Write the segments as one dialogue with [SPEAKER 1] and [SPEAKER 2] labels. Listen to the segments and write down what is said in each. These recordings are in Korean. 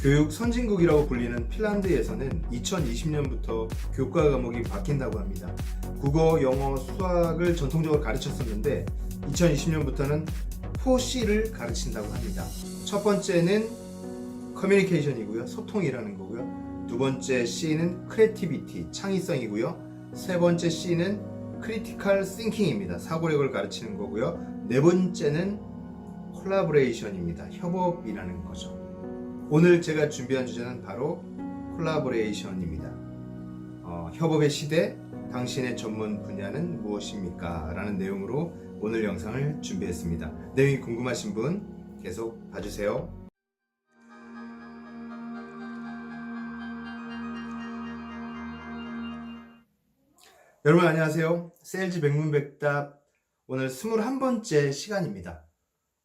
[SPEAKER 1] 교육 선진국이라고 불리는 핀란드에서는 2020년부터 교과 과목이 바뀐다고 합니다. 국어, 영어, 수학을 전통적으로 가르쳤었는데 2020년부터는 4C를 가르친다고 합니다. 첫 번째는 커뮤니케이션이고요. 소통이라는 거고요. 두 번째 C는 크리에이티비티, 창의성이고요. 세 번째 C는 크리티컬 싱킹입니다. 사고력을 가르치는 거고요. 네 번째는 콜라보레이션입니다. 협업이라는 거죠. 오늘 제가 준비한 주제는 바로 콜라보레이션입니다. 어, 협업의 시대, 당신의 전문 분야는 무엇입니까? 라는 내용으로 오늘 영상을 준비했습니다. 내용이 궁금하신 분 계속 봐주세요. 여러분 안녕하세요. 세일즈 백문백답 오늘 21번째 시간입니다.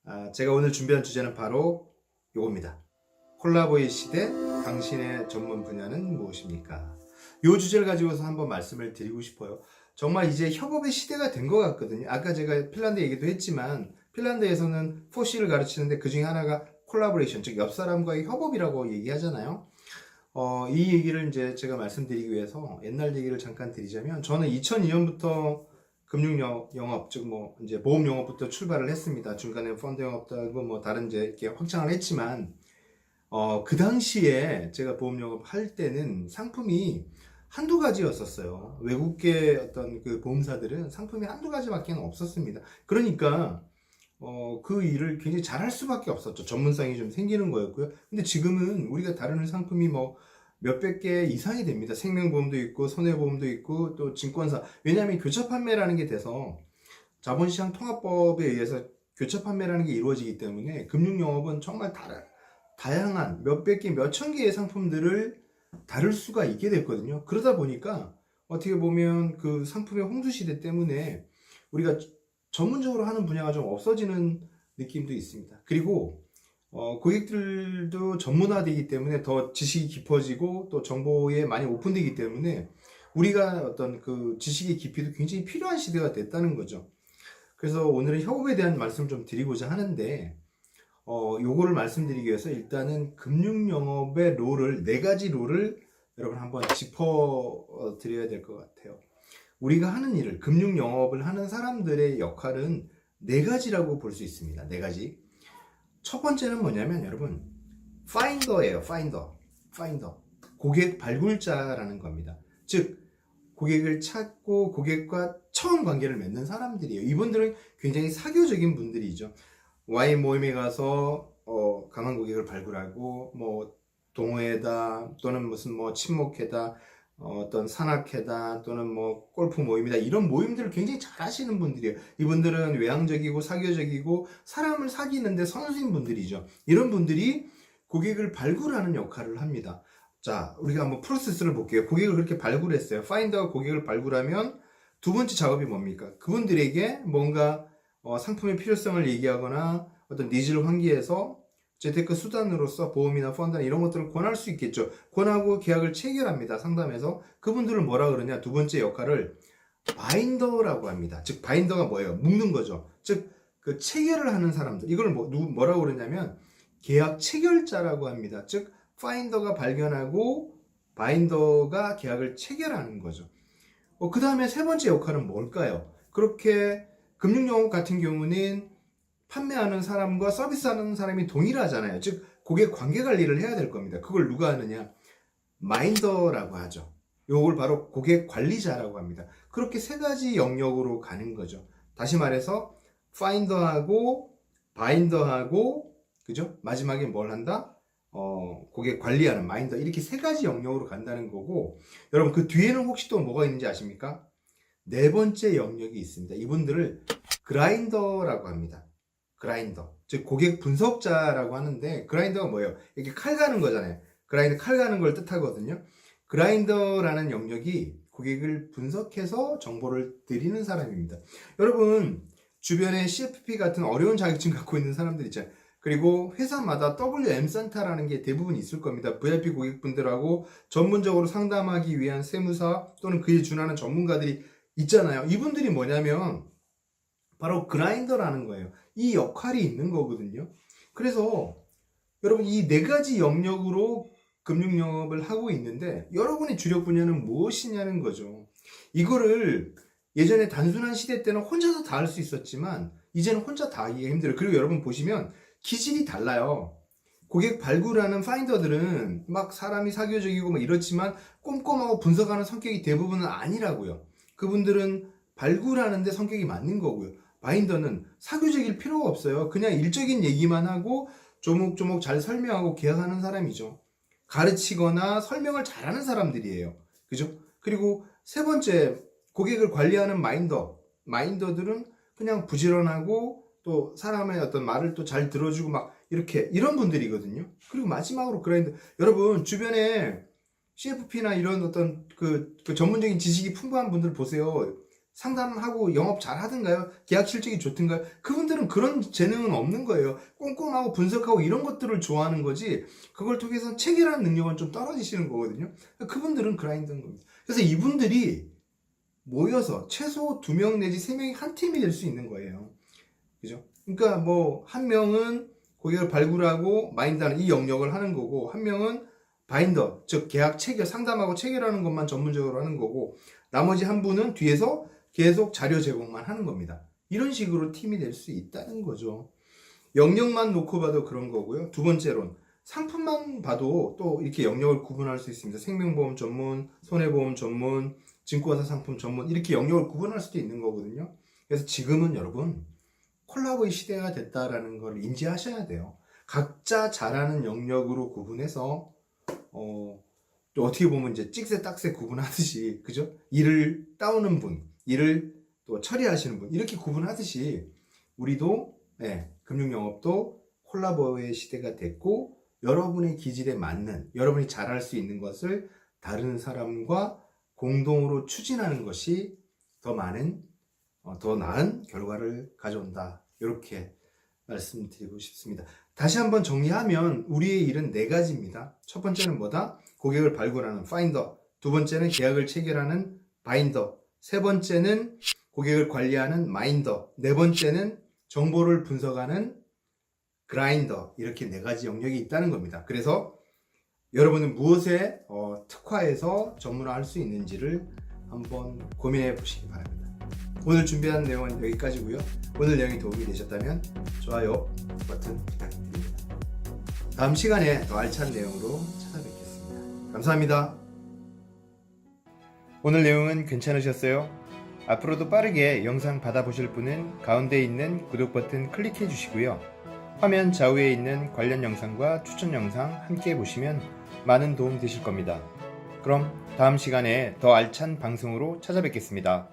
[SPEAKER 1] 아, 제가 오늘 준비한 주제는 바로 요겁니다. 콜라보의 시대, 당신의 전문 분야는 무엇입니까? 이 주제를 가지고서 한번 말씀을 드리고 싶어요. 정말 이제 협업의 시대가 된 것 같거든요. 아까 제가 핀란드 얘기도 했지만 핀란드에서는 4C를 가르치는데 그 중에 하나가 콜라보레이션, 즉 옆 사람과의 협업이라고 얘기하잖아요. 어, 이 얘기를 이제 제가 말씀드리기 위해서 옛날 얘기를 잠깐 드리자면 저는 2002년부터 금융 영- 영업, 즉 뭐 이제 보험 영업부터 출발을 했습니다. 중간에 펀드 영업도 하고 뭐 다른 이제 이렇게 확장을 했지만 어, 그 당시에 제가 보험 영업 할 때는 상품이 한두 가지였었어요. 외국계 어떤 그 보험사들은 상품이 한두 가지밖에 없었습니다. 그러니까 어, 그 일을 굉장히 잘할 수밖에 없었죠. 전문성이 좀 생기는 거였고요. 근데 지금은 우리가 다루는 상품이 뭐 몇백 개 이상이 됩니다. 생명보험도 있고, 손해보험도 있고, 또 증권사. 왜냐하면 교차 판매라는 게 돼서 자본시장 통합법에 의해서 교차 판매라는 게 이루어지기 때문에 금융 영업은 정말 다른, 다양한 몇백 개, 몇천 개의 상품들을 다룰 수가 있게 됐거든요. 그러다 보니까 어떻게 보면 그 상품의 홍수 시대 때문에 우리가 전문적으로 하는 분야가 좀 없어지는 느낌도 있습니다. 그리고 어, 고객들도 전문화되기 때문에 더 지식이 깊어지고 또 정보에 많이 오픈되기 때문에 우리가 어떤 그 지식의 깊이도 굉장히 필요한 시대가 됐다는 거죠. 그래서 오늘은 협업에 대한 말씀을 좀 드리고자 하는데 어, 요거를 말씀드리기 위해서 일단은 금융영업의 롤을 네 가지 롤을 여러분 한번 짚어 드려야 될 것 같아요. 우리가 하는 일을 금융 영업을 하는 사람들의 역할은 네 가지라고 볼 수 있습니다. 네 가지. 첫 번째는 뭐냐면 여러분 파인더예요. 파인더. 파인더. 고객 발굴자라는 겁니다. 즉 고객을 찾고 고객과 처음 관계를 맺는 사람들이에요. 이분들은 굉장히 사교적인 분들이죠. 와인 모임에 가서 어, 강한 고객을 발굴하고 뭐 동호회다 또는 무슨 뭐 친목회다 어, 어떤 산악회다 또는 뭐 골프 모임이다 이런 모임들을 굉장히 잘 하시는 분들이에요. 이분들은 외향적이고 사교적이고 사람을 사귀는데 선수인 분들이죠. 이런 분들이 고객을 발굴하는 역할을 합니다. 자, 우리가 한번 프로세스를 볼게요. 고객을 그렇게 발굴했어요. 파인더가 고객을 발굴하면 두 번째 작업이 뭡니까? 그분들에게 뭔가 어, 상품의 필요성을 얘기하거나 어떤 니즈를 환기해서 재테크 수단으로서 보험이나 펀드나 이런 것들을 권할 수 있겠죠. 권하고 계약을 체결합니다. 상담해서 그분들을 뭐라 그러냐? 두 번째 역할을 바인더라고 합니다. 즉 바인더가 뭐예요? 묶는 거죠. 즉 그 체결을 하는 사람들 이걸 뭐 누구 뭐라고 그러냐면 계약 체결자라고 합니다. 즉 파인더가 발견하고 바인더가 계약을 체결하는 거죠. 어, 그 다음에 세 번째 역할은 뭘까요? 그렇게 금융영업 같은 경우는 판매하는 사람과 서비스하는 사람이 동일하잖아요. 즉 고객 관계 관리를 해야 될 겁니다. 그걸 누가 하느냐? 마인더라고 하죠. 요걸 바로 고객 관리자라고 합니다. 그렇게 세 가지 영역으로 가는 거죠. 다시 말해서 파인더하고 바인더하고 그죠? 마지막에 뭘 한다? 어, 고객 관리하는 마인더 이렇게 세 가지 영역으로 간다는 거고 여러분 그 뒤에는 혹시 또 뭐가 있는지 아십니까? 네 번째 영역이 있습니다. 이분들을 그라인더라고 합니다. 그라인더. 즉 고객 분석자라고 하는데 그라인더가 뭐예요? 이렇게 칼 가는 거잖아요. 그라인더 칼 가는 걸 뜻하거든요. 그라인더라는 영역이 고객을 분석해서 정보를 드리는 사람입니다. 여러분 주변에 CFP 같은 어려운 자격증 갖고 있는 사람들 있잖아요. 그리고 회사마다 WM 센터라는 게 대부분 있을 겁니다. VIP 고객분들하고 전문적으로 상담하기 위한 세무사 또는 그에 준하는 전문가들이 있잖아요. 이분들이 뭐냐면 바로 그라인더라는 거예요. 이 역할이 있는 거거든요. 그래서 여러분 이 네 가지 영역으로 금융 영업을 하고 있는데 여러분의 주력 분야는 무엇이냐는 거죠. 이거를 예전에 단순한 시대 때는 혼자서 다 할 수 있었지만 이제는 혼자 다 하기가 힘들어요. 그리고 여러분 보시면 기질이 달라요. 고객 발굴하는 파인더들은 막 사람이 사교적이고 막 이렇지만 꼼꼼하고 분석하는 성격이 대부분은 아니라고요. 그분들은 발굴하는데 성격이 맞는 거고요. 마인더는 사교적일 필요가 없어요. 그냥 일적인 얘기만 하고 조목조목 잘 설명하고 계약하는 사람이죠. 가르치거나 설명을 잘하는 사람들이에요. 그죠? 그리고 세 번째, 고객을 관리하는 마인더. 마인더들은 그냥 부지런하고 또 사람의 어떤 말을 또 잘 들어주고 막 이렇게 이런 분들이거든요. 그리고 마지막으로 그라인더. 여러분, 주변에 CFP나 이런 어떤 그, 그 전문적인 지식이 풍부한 분들 보세요. 상담하고 영업 잘 하든가요? 계약 실적이 좋든가요? 그분들은 그런 재능은 없는 거예요. 꼼꼼하고 분석하고 이런 것들을 좋아하는 거지, 그걸 통해서 체계라는 능력은 좀 떨어지시는 거거든요. 그분들은 그라인더인 겁니다. 그래서 이분들이 모여서 최소 두 명 내지 세 명이 한 팀이 될 수 있는 거예요. 그죠? 그러니까 뭐, 한 명은 고객을 발굴하고 마인드하는 이 영역을 하는 거고, 한 명은 바인더, 즉 계약 체결, 상담하고 체결하는 것만 전문적으로 하는 거고, 나머지 한 분은 뒤에서 계속 자료 제공만 하는 겁니다. 이런 식으로 팀이 될 수 있다는 거죠. 영역만 놓고 봐도 그런 거고요. 두 번째로는 상품만 봐도 또 이렇게 영역을 구분할 수 있습니다. 생명보험 전문, 손해보험 전문, 증권사 상품 전문 이렇게 영역을 구분할 수도 있는 거거든요. 그래서 지금은 여러분 콜라보의 시대가 됐다라는 걸 인지하셔야 돼요. 각자 잘하는 영역으로 구분해서 어, 또 어떻게 보면 이제 찍새 딱새 구분하듯이 그죠? 일을 따오는 분, 일을 또 처리하시는 분 이렇게 구분하듯이 우리도 예, 금융 영업도 콜라보의 시대가 됐고 여러분의 기질에 맞는 여러분이 잘할 수 있는 것을 다른 사람과 공동으로 추진하는 것이 더 많은 어, 더 나은 결과를 가져온다 이렇게 말씀드리고 싶습니다. 다시 한번 정리하면 우리의 일은 네 가지입니다. 첫 번째는 뭐다? 고객을 발굴하는 파인더. 두 번째는 계약을 체결하는 바인더. 세 번째는 고객을 관리하는 마인더. 네 번째는 정보를 분석하는 그라인더. 이렇게 네 가지 영역이 있다는 겁니다. 그래서 여러분은 무엇에 어, 특화해서 전문화할 수 있는지를 한번 고민해 보시기 바랍니다. 오늘 준비한 내용은 여기까지고요. 오늘 내용이 도움이 되셨다면 좋아요 버튼 부탁드립니다. 다음 시간에 더 알찬 내용으로 찾아뵙겠습니다. 감사합니다. 오늘 내용은 괜찮으셨어요? 앞으로도 빠르게 영상 받아보실 분은 가운데 있는 구독 버튼 클릭해 주시고요. 화면 좌우에 있는 관련 영상과 추천 영상 함께 보시면 많은 도움 되실 겁니다. 그럼 다음 시간에 더 알찬 방송으로 찾아뵙겠습니다.